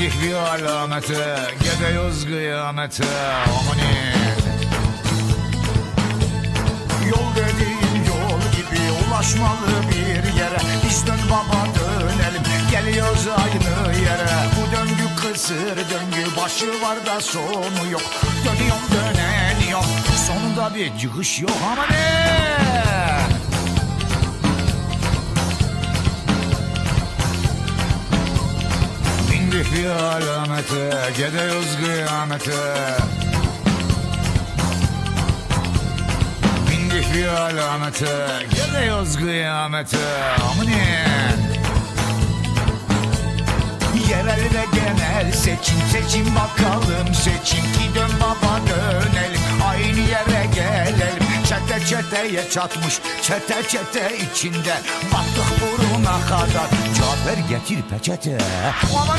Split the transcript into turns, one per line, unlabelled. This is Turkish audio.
Bindik bir alamete Gidiyoruz kıyamete Amani
Yol dediğin yol gibi ulaşmalı bir yere. Biz dön baba dönelim. Geliyoruz aynı yere. Bu döngü kısır döngü başı var da sonu yok. Dönüyorum döneniyorum sonunda bir çıkış yok. Ama
Bindik bir alamete Gidiyoruz kıyamete. Bindik bir alamete Gidiyoruz kıyamete. Amani
Yerel ve genel seçim seçim bakalım. Seçim ki dön baba dönelim. Aynı yere gelelim. Çete çeteye çatmış çete çete içinde. Battık buruna kadar. Cafer getir peçete. Aman